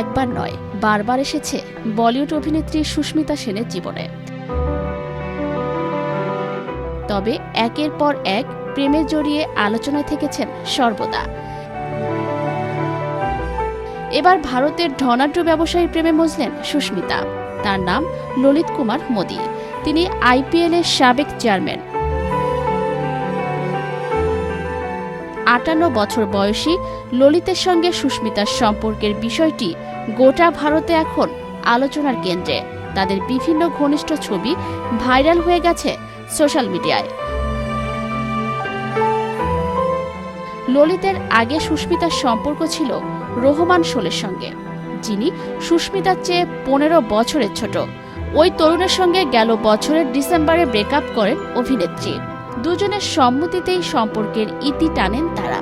একবার নয়, বারবার এসেছে বলিউড অভিনেত্রী সুস্মিতা সেনের জীবনে। তবে একের পর এক প্রেমে জড়িয়ে আলোচনায় থেকেছেন সর্বদা। এবার ভারতের ধনাঢ্য ব্যবসায়ী প্রেমে মজলেন সুস্মিতা। তার নাম ললিত কুমার মোদী। তিনি আইপিএল এর সাবেক চেয়ারম্যান। আটান্ন বছর বয়সী ললিতের সঙ্গে সুস্মিতার সম্পর্কের বিষয়টি গোটা ভারতে এখন আলোচনার কেন্দ্রে। তাদের বিভিন্ন ঘনিষ্ঠ ছবি ভাইরাল হয়ে গেছে সোশ্যাল মিডিয়ায়। ললিতের আগে সুস্মিতার সম্পর্ক ছিল রোহমান শোলের সঙ্গে। যিনি সুস্মিতার চেয়ে পনেরো বছরের ছোট। ওই তরুণের সঙ্গে গেল বছরের ডিসেম্বরে ব্রেকআপ করেন অভিনেত্রী। দুজনের সম্মতিতেই সম্পর্কের ইতি টানেন তারা।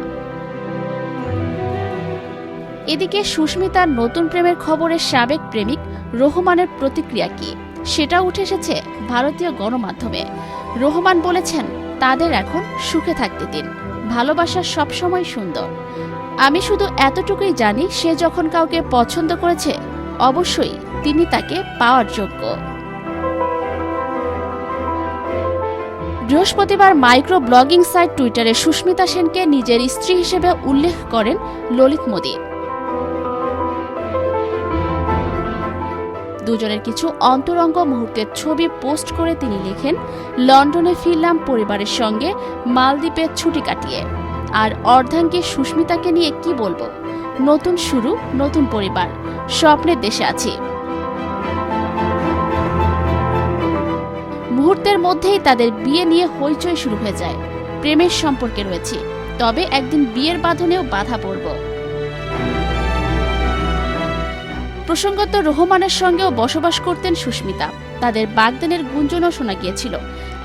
এদিকে সুস্মিতার নতুন প্রেমের খবরে সাবেক প্রেমিক রহমানের প্রতিক্রিয়া কি, সেটা উঠে এসেছে ভারতীয় গণমাধ্যমে। রহমান বলেছেন, তাদের এখন সুখে থাকতে দিন। ভালোবাসা সবসময় সুন্দর। আমি শুধু এতটুকুই জানি, সে যখন কাউকে পছন্দ করেছে, অবশ্যই তিনি তাকে পাওয়ার যোগ্য। বৃহস্পতিবার মাইক্রো ব্লগিং সাইট টুইটারে সুস্মিতা সেনকে নিজের স্ত্রী হিসেবে উল্লেখ করেন ললিত মোদী। দুজনের কিছু অন্তরঙ্গ মুহূর্তের ছবি পোস্ট করে তিনি লিখেন, লন্ডনে ফিরলাম পরিবারের সঙ্গে, মালদ্বীপে ছুটি কাটিয়ে। আর অর্ধাঙ্গে সুস্মিতাকে নিয়ে কি বলব? নতুন শুরু, নতুন পরিবার স্বপ্নের দেশে আছি। মুহূর্তের মধ্যেই তাদের বিয়ে নিয়ে হইচই শুরু হয়ে যায়। প্রেমের সম্পর্কে রয়েছে, তবে একদিন বিয়ের বাঁধনেও বাধা পড়ব। প্রসঙ্গত রোহমানের সঙ্গেও বসবাস করতেন সুস্মিতা। তাদের বাগদানের গুঞ্জনও শোনা গিয়েছিল।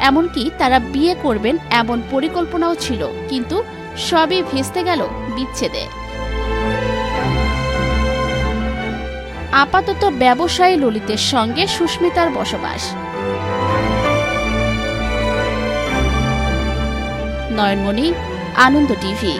এমনকি তারা বিয়ে করবেন এমন পরিকল্পনাও ছিল, কিন্তু সবই ভেস্তে গেল বিচ্ছেদে। আপাতত ব্যবসায়ী ললিতের সঙ্গে সুস্মিতার বসবাস। নয়নমণি আনন্দ টিভি।